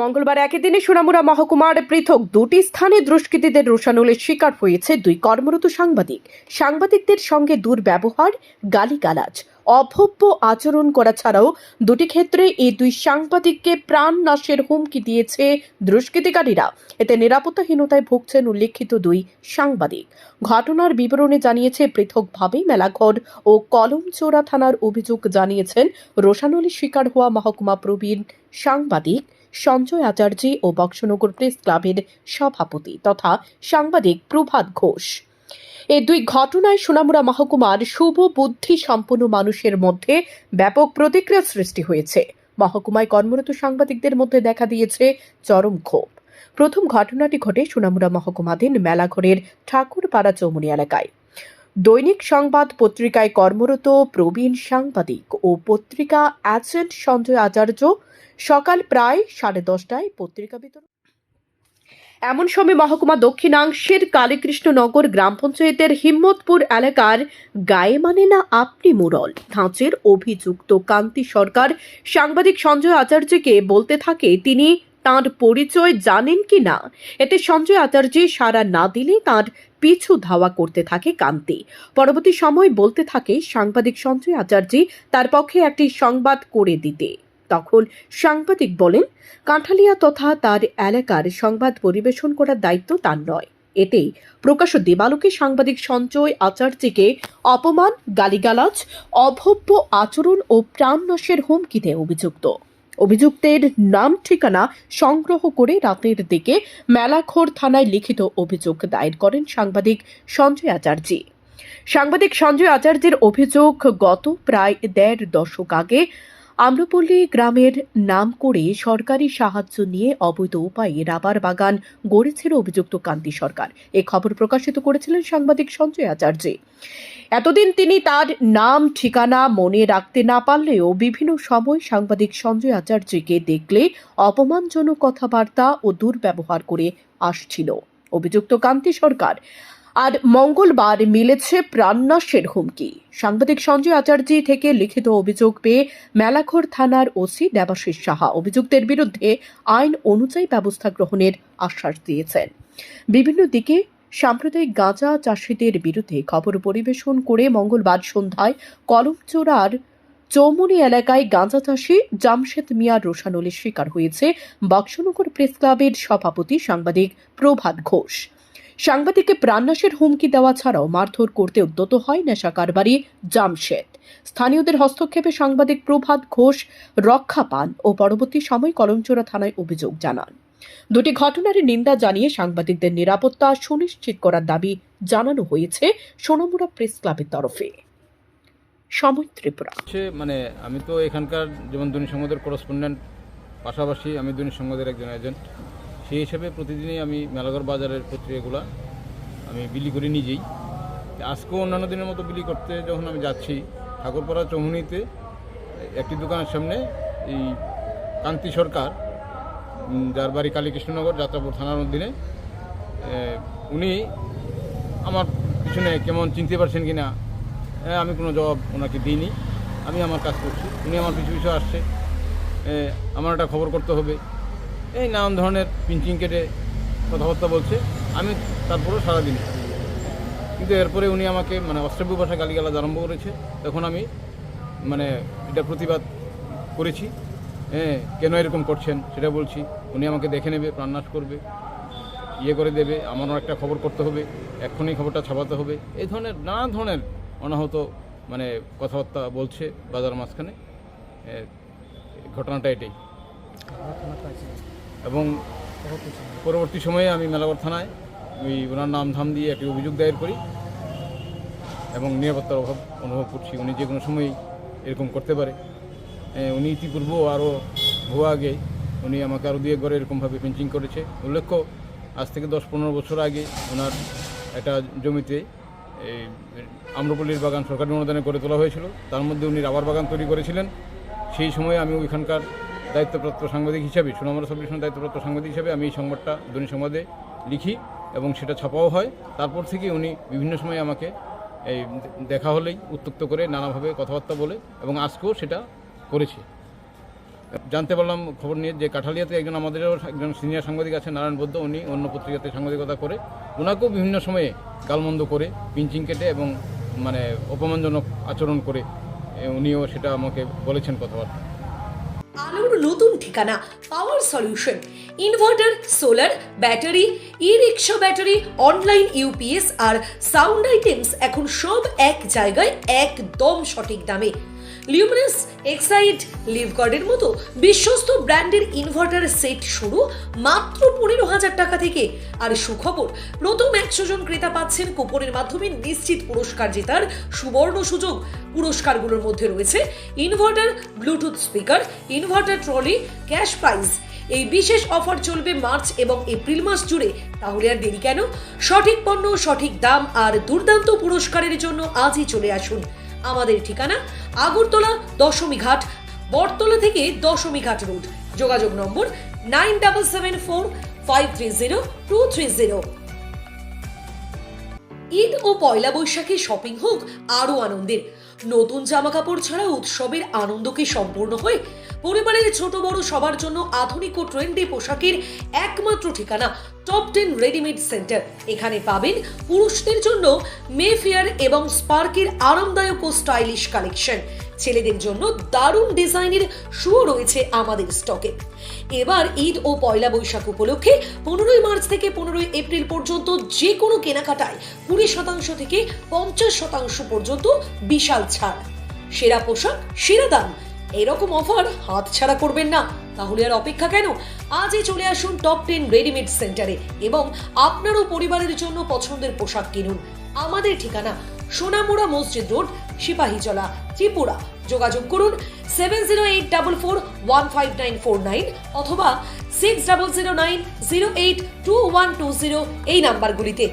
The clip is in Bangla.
মঙ্গলবার একই দিনে সোনামুড়া মহকুমার পৃথক দুটি স্থানে দুষ্কৃতীদের রোষানলের শিকার হয়েছে দুই কর্মরত সাংবাদিক। সাংবাদিকদের সঙ্গে দুর্ব্যবহার, গালিগালাজ, অভব্য আচরণ করা ছাড়াও দুটি ক্ষেত্রে এই দুই সাংবাদিককে প্রাণ নাশের হুমকি দিয়েছে দুষ্কৃতিকারীরা। এতে নিরাপত্তাহীনতায় ভুগছেন উল্লেখিত দুই সাংবাদিক। ঘটনার বিবরণে জানিয়েছে, পৃথকভাবে মেলাঘর ও কলমচোরা থানার অভিযোগ জানিয়েছেন রোশানলের শিকার হওয়া মহকুমা প্রবীণ সাংবাদিক সঞ্জয় আচার্যী ও বক্সনগর প্রেস ক্লাবের সভাপতি তথা সাংবাদিক প্রভাত ঘোষ। এই দুই ঘটনায় সোনামুড়া মহকুমার শুভ বুদ্ধি সম্পন্ন মানুষের মধ্যে ব্যাপক প্রতিক্রিয়া সৃষ্টি হয়েছে। মহকুমায় কর্মরত সাংবাদিকদের মধ্যে দেখা দিয়েছে চরম ক্ষোভ। প্রথম ঘটনাটি ঘটে সোনামুড়া মহকুমাধীন মেলাঘরের ঠাকুরপাড়া চৌমুনি এলাকায়। দৈনিক সংবাদ পত্রিকায় কর্মরত প্রবীণ সাংবাদিক ও পত্রিকা অ্যাজেন্ট সঞ্জয় আচার্য সকাল প্রায় সাড়ে দশটায় পত্রিকা বিতরণ এমন সময় মহকুমা দক্ষিণাংশের কালীকৃষ্ণনগর গ্রাম পঞ্চায়েতের হিম্মতপুর এলাকার গায়ে মানে না আপনি মুরল ধাঁচের অভিযুক্ত কান্তি সরকার সাংবাদিক সঞ্জয় আচার্যকে বলতে থাকে, তিনি তার পরিচয় জানেন কি না? এতে সঞ্জয় আচার্য সাড়া না দিলে তার পিছু ধাওয়া করতে থাকে কান্তি পরবর্তী সময় বলতে থাকে সাংবাদিক সঞ্জয় আচার্য তার পক্ষে একটি সংবাদ করে দিতে। তখন সাংবাদিক বলেন, কাঁঠালিয়া তথা তার এলাকার সংবাদ পরিবেশন করার দায়িত্ব তার নয়। এতেই প্রকাশ্য দেবালোকে সাংবাদিক সঞ্চয় আচার্যকে অপমান, গালিগালাজ, অভব্য আচরণ ও প্রাণনাশের হুমকিতে অভিযুক্ত। অভিযুক্তের নাম ঠিকানা সংগ্রহ করে রাতের দিকে মেলাখোর থানায় লিখিত অভিযোগ দায়ের করেন সাংবাদিক সঞ্জয় আচার্য। সাংবাদিক সঞ্জয় আচার্যের অভিযোগ গত প্রায় দেড় দশক আগে আম্রপল্লী গ্রামের নাম করে সরকারি সাহায্য নিয়ে অবৈধ উপায়ে রাবার বাগান গড়েছিল অভিযুক্ত কান্তি সরকার। এ খবর প্রকাশিত করেছিলেন সাংবাদিক সঞ্জয় আচার্য। এতদিন তিনি তার নাম, ঠিকানা মনে রাখতে না পারলেও বিভিন্ন সময় সাংবাদিক সঞ্জয় আচার্যকে দেখলে অপমানজনক কথাবার্তা ও দুর্ব্যবহার করে আসছিল। অভিযুক্ত কান্তি সরকার আর মঙ্গলবার মিলেছে প্রাণনাশের হুমকি। সাংবাদিক সঞ্জয় আচার্য থেকে লিখিত অভিযোগ পেয়ে মেলাঘর থানার ওসি দেবাশিস সাহা অভিযুক্তের বিরুদ্ধে আইন অনুযায়ী ব্যবস্থা গ্রহণের আশ্বাস দিয়েছেন। বিভিন্ন দিকে সাম্প্রদায়িক গাঁজা চাষিদের বিরুদ্ধে খবর পরিবেশন করে মঙ্গলবার সন্ধ্যায় কলমচোরার চৌমুনি এলাকায় গাঁজা চাষি জামশেদ মিয়ার রোশানলের শিকার হয়েছে। বক্সনগর প্রেস ক্লাবের সভাপতি সাংবাদিক প্রভাত ঘোষ। সাংবাদিককে প্রাণনাশের হুমকি দেওয়া ছাড়াও মারধর করতে উদ্যত হয় নেশা কারবারি জামশেদ। স্থানীয়দের হস্তক্ষেপে সাংবাদিক প্রভাত ঘোষ রক্ষা পান ও পরবর্তী সময় কলমচোরা থানায় অভিযোগ জানান। দুটি ঘটনার নিন্দা জানিয়ে সাংবাদিকদের নিরাপত্তা সুনিশ্চিত করার দাবি জানানো হয়েছে সোনামুড়া প্রেস ক্লাবের তরফে। সময় ত্রিপুরা। মানে আমি তো এখানকার যেমন দৈনিক সংবাদের করসপন্ডেন্ট পাশাপাশি আমি দৈনিক সংবাদের একজন এজেন্ট সেই হিসাবে প্রতিদিনই আমি মেলাগড় বাজারের পত্রিকাগুলো আমি বিলি করি নিজেই। আজকেও অন্যান্য দিনের মতো বিলি করতে যখন আমি যাচ্ছি, ঠাকুরপাড়া চৌমুনিতে একটি দোকানের সামনে এই কান্তি সরকার যার বাড়ি কালীকৃষ্ণনগর, যাত্রাপুর থানার অধীনে উনি আমার পিছনে কেমন চিনতে পারছেন কি না আমি কোনো জবাব ওনাকে দিইনি। আমি আমার কাজ করছি, উনি আমার পিছু পিছু আসছে আমার একটা খবর করতে হবে। এই নানান ধরনের পিঞ্চিং কেটে কথাবার্তা বলছে। আমি তারপরেও সারা দিন কিন্তু এরপরে উনি আমাকে মানে অস্ত্রব্য ভাষায় গালিগালাজ আরম্ভ করেছে। তখন আমি মানে এটা প্রতিবাদ করেছি। হ্যাঁ কেন এরকম করছেন? সেটা বলছি। উনি আমাকে দেখে নেবে, প্রাণনাশ করবে ইয়ে করে দেবে, আমারও একটা খবর করতে হবে, এক্ষুনি খবরটা ছাপাতে হবে। এই ধরনের নানা ধরনের অনাহত মানে কথাবার্তা বলছে বাজার মাঝখানে। ঘটনাটা এটাই। এবং পরবর্তী সময়ে আমি মেলাগড় থানায় ওই ওনার নাম ধাম দিয়ে একটি অভিযোগ দায়ের করি এবং নিরাপত্তার অভাব অনুভব করছি। উনি যে কোনো সময় এরকম করতে পারে। উনি ইতিপূর্ব আরও ভুয়া আগে উনি আমাকে আরও দিয়ে ঘরে এরকমভাবে পেন্টিং করেছে। উল্লেখ্য, আজ থেকে দশ পনেরো বছর আগে ওনার একটা জমিতে এই আম্রপল্লীর বাগান সরকারি অনুদানে করে তোলা হয়েছিল। তার মধ্যে উনি রাবার বাগান তৈরি করেছিলেন। সেই সময়ে আমি ওইখানকার দায়িত্বপ্রাপ্ত সাংবাদিক হিসাবে, সুনামরা সাবডিভিশনের দায়িত্বপ্রাপ্ত সাংবাদিক হিসাবে আমি এই সংবাদটা দৈনিক সংবাদে লিখি এবং সেটা ছাপাও হয়। তারপর থেকে উনি বিভিন্ন সময় আমাকে এই দেখা হলেই উত্তক্ত করে নানাভাবে কথাবার্তা বলে এবং আজকেও সেটা করেছে। জানতে পারলাম, খবর নিয়ে যে কাঠালিয়াতে একজন আমাদেরও একজন সিনিয়র সাংবাদিক আছে, নারায়ণ বৌদ্ধ উনি অন্য পত্রিকাতে সাংবাদিকতা করে। ওনাকেও বিভিন্ন সময়ে গালমন্দ করে, পিঞ্চিং কেটে এবং মানে অপমানজনক আচরণ করে উনিও সেটা আমাকে বলেছেন কথাবার্তা। আলোর নতুন ঠিকানা power solution inverter solar battery e rickshaw battery online UPS আর সাউন্ড আইটেমস এখন সব এক জায়গায় একদম সঠিক দামে। লিউমিনাস এক্সাইড লিভগার্ডের মতো বিশ্বস্ত ব্র্যান্ডের ইনভার্টার সেট শুরু মাত্র পনেরো হাজার টাকা থেকে। আর সুখবর, প্রথম একশো জন ক্রেতা পাচ্ছেন কুপনের মাধ্যমে নিশ্চিত পুরস্কার জেতার সুবর্ণ সুযোগ। পুরস্কারগুলোর মধ্যে রয়েছে inverter bluetooth speaker inverter trolley cash prize এই বিশেষ অফার চলবে মার্চ এবং এপ্রিল মাস জুড়ে। তাহলে আর দেরি কেন? সঠিক পণ্য, সঠিক দাম আর দুর্দান্ত পুরস্কারের জন্য আজই চলে আসুন আমাদের ঠিকানা আগরতলা দশমী ঘাট, বটতলা থেকে দশমী ঘাট রোড। যোগাযোগ নম্বর nine double seven four five three zero two three zero. Eid ও পয়লা বৈশাখে শপিং হোক আরও আনন্দের। নতুন জামা কাপড় ছাড়া উৎসবের আনন্দকে সম্পূর্ণ হয় পরিবারের ছোট বড় সবার জন্য আধুনিক ও ট্রেন্ডি পোশাকের একমাত্র ঠিকানা টপ টেন রেডিমেড সেন্টার এখানে পাবেন পুরুষদের জন্য মেফেয়ার এবং স্পার্কের আরামদায়ক ও স্টাইলিশ কালেকশন ছেলেদের জন্য দারুণ ডিজাইনের শুও রয়েছে আমাদের স্টকে। এবার ঈদ ও পয়লা বৈশাখ উপলক্ষে পনেরোই মার্চ থেকে পনেরোই এপ্রিল পর্যন্ত যে কোনো কেনাকাটায় কুড়ি শতাংশ থেকে পঞ্চাশ শতাংশ পর্যন্ত বিশাল ছাড়। সেরা পোশাক, সেরা দাম, এরকম অফার হাত ছাড়া করবেন না। তাহলে আর অপেক্ষা কেন? আজই চলে আসুন টপ টেন রেডিমেড সেন্টারে এবং আপনারও পরিবারের জন্য পছন্দের পোশাক কিনুন। আমাদের ঠিকানা সোনামুড়া মসজিদ রোড, সিপাহীজলা। ত্রিপুরা। যোগাযোগ করুন seven zero eight double four one five nine four nine অথবা six double zero nine zero eight two one two zero এই নাম্বারগুলিতে।